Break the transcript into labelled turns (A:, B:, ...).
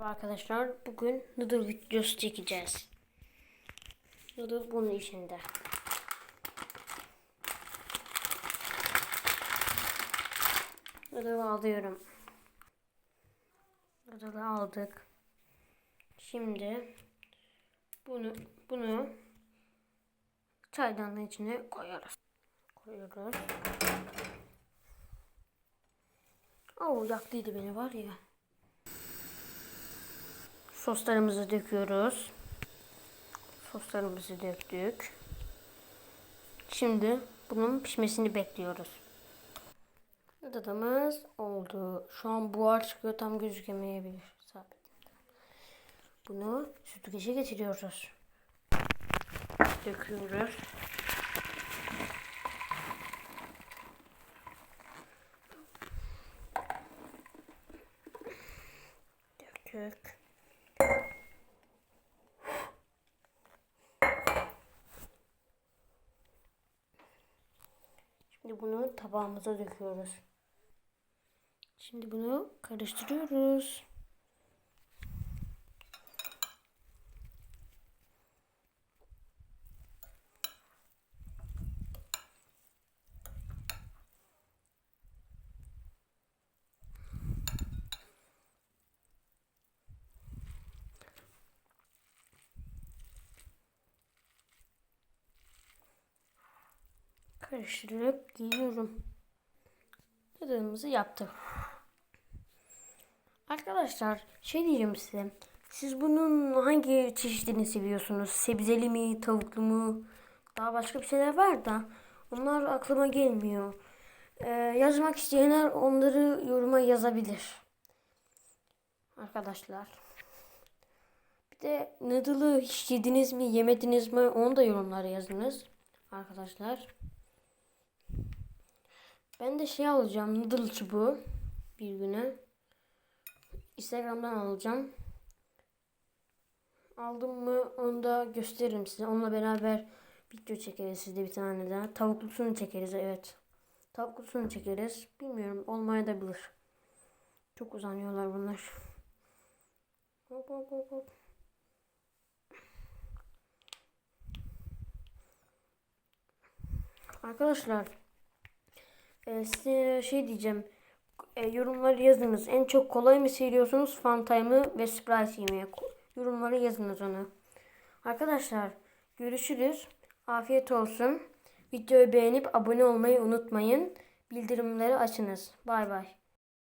A: Arkadaşlar bugün noodle videosu çekeceğiz. Noodle bunun içinde. Noodle alıyorum. Noodle aldık. Şimdi bunu bunu çaydanlığın içine koyarız. Koyuyoruz. Oo yaktıydı beni var ya. Soslarımızı döküyoruz. Soslarımızı döktük. Şimdi bunun pişmesini bekliyoruz. Dadamız oldu. Şu an buhar çıkıyor tam gözükemeyebilir. Sabit. Bunu süzgece getiriyoruz. Döküyoruz. Döktük. Şimdi bunu tabağımıza döküyoruz. Şimdi bunu karıştırıyoruz. Karıştırıp giyiyorum. Tadımızı yaptık. Arkadaşlar şey diyeceğim size. Siz bunun hangi çeşidini seviyorsunuz? Sebzeli mi, tavuklu mu? Daha başka bir şeyler var da onlar aklıma gelmiyor. Ee, yazmak isteyenler onları yoruma yazabilir. Arkadaşlar. Bir de noodle'ı hiç yediniz mi, yemediniz mi onu da yorumlara yazınız. Arkadaşlar. Ben de şey alacağım noodle çubuğu bir güne. Instagram'dan alacağım. Aldım mı onu da gösteririm size. Onunla beraber video çekeriz sizde bir tane daha. Tavuklusunu çekeriz evet. Tavuklusunu çekeriz. Bilmiyorum olmaya da bilir. Çok uzanıyorlar bunlar. Hop hop hop hop. Arkadaşlar e, size şey diyeceğim. E, yorumları yazınız. En çok kolay mı seviyorsunuz? Fanta'yı mı ve Sprite yemeği? Ko- Yorumları yazınız onu. Arkadaşlar görüşürüz. Afiyet olsun. Videoyu beğenip abone olmayı unutmayın. Bildirimleri açınız. Bay bay.